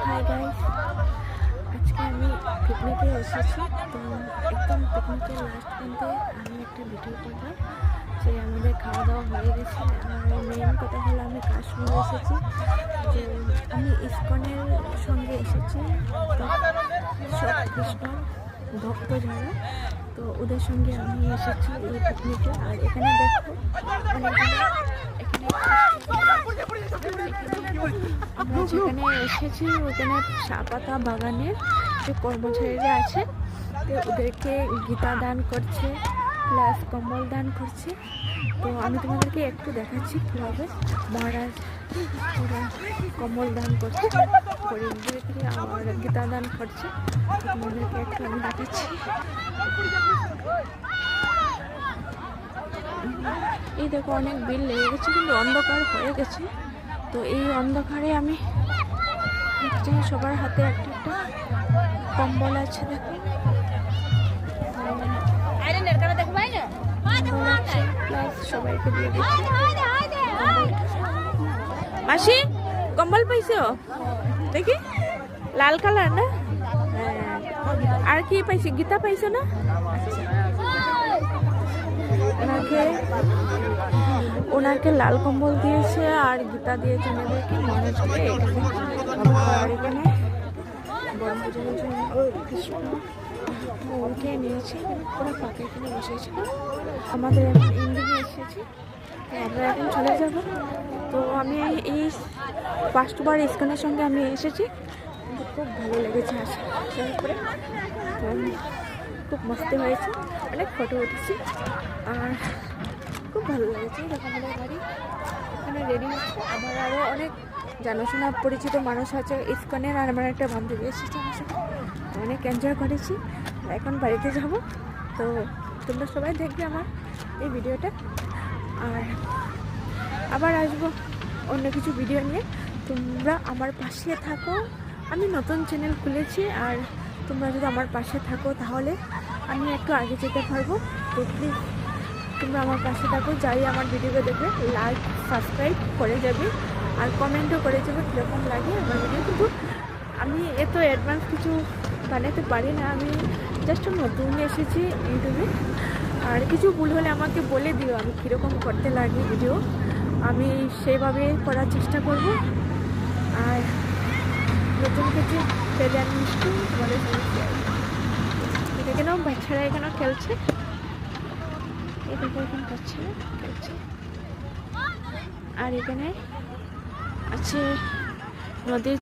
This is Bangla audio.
হাই গাইস আজকে আমি পিকনিকে এসেছি তো একদম পিকনিকের লাস্ট পর্যন্ত আমি একটা ভিডিও করব যে আমাদের খাওয়া দাওয়া হয়ে গেছে আর মেন কথা হলো আমি কাশ্মীর এসেছি যে আমি ইস্কনের সঙ্গে এসেছি সব কৃষ্ণ ভক্ত যারা তো ওদের সঙ্গে আমি এসেছি এই পিকনিকে আর এখানে দেখো মানে এখানে আমরা যেখানে এসেছি, ওখানে চা পাতা বাগানের যে কর্মচারীরা আছে তো ওদেরকে গীতা দান করছে, প্লাস কম্বল দান করছে। তো আমি তোমাদেরকে একটু দেখাচ্ছি কীভাবে মহারাজ ওরা কম্বল দান করছে আর গীতা দান করছে। তোমাদেরকে একটু আমি দেখাচ্ছি। এই দেখো অনেক বিল লেগে গেছে, কিন্তু অন্ধকার হয়ে গেছে। তো এই অন্ধকারে আমি সবার হাতে একটা একটা কম্বল আছে দেখো। সবাইকে দিয়ে মাসি কম্বল পাইছো? দেখি। লাল কালার না? হ্যাঁ। আর কি পাইছি? গীতা পাইছো না? ওনাকে ওনাকে লাল কম্বল দিয়েছে আর গীতা দিয়েছে ওনাদেরকে মহারাজকে আর এখানে বসেছিল আমাদের এসেছি। আমরা এখন চলে যাব। তো আমি এই ফার্স্টবার ইস্কনের সঙ্গে আমি এসেছি। খুব ভালো লেগেছে আসা আসার খুব মস্তি হয়েছে। অনেক ফটো উঠেছি। আর খুব ভালো লেগেছে আমাদের গাড়ি এখানে রেডি হচ্ছে। আমার আরও অনেক জানাশোনা পরিচিত মানুষ আছে ইস্কনের, আর আমার একটা বান্ধবী এসেছে আমার সাথে। অনেক এনজয় করেছি। এখন বাড়িতে যাব। তো তোমরা সবাই দেখবে আমার এই ভিডিওটা। আর আবার আসব অন্য কিছু ভিডিও নিয়ে। তোমরা আমার পাশে থাকো। আমি নতুন চ্যানেল খুলেছি, আর তোমরা যদি আমার পাশে থাকো তাহলে আমি একটু আগে যেতে পারব। তো প্লিজ তোমরা আমার পাশে থাকো, যাই আমার ভিডিওকে দেখবে লাইক সাবস্ক্রাইব করে যাবে, আর কমেন্টও করে যাবে কীরকম লাগে আমার ভিডিও কিন্তু আমি এত অ্যাডভান্স কিছু বানাতে পারি না, আমি জাস্ট নতুন এসেছি ইউটিউবে। আর কিছু ভুল হলে আমাকে বলে দিও আমি কীরকম করতে লাগে ভিডিও আমি সেইভাবে করার চেষ্টা করব। আর নতুন কিছু পেলে আমি নিশ্চয়ই তোমাদের এখানেও বাচ্চারা এখানেও খেলছে। আর এখানে আছে নদীর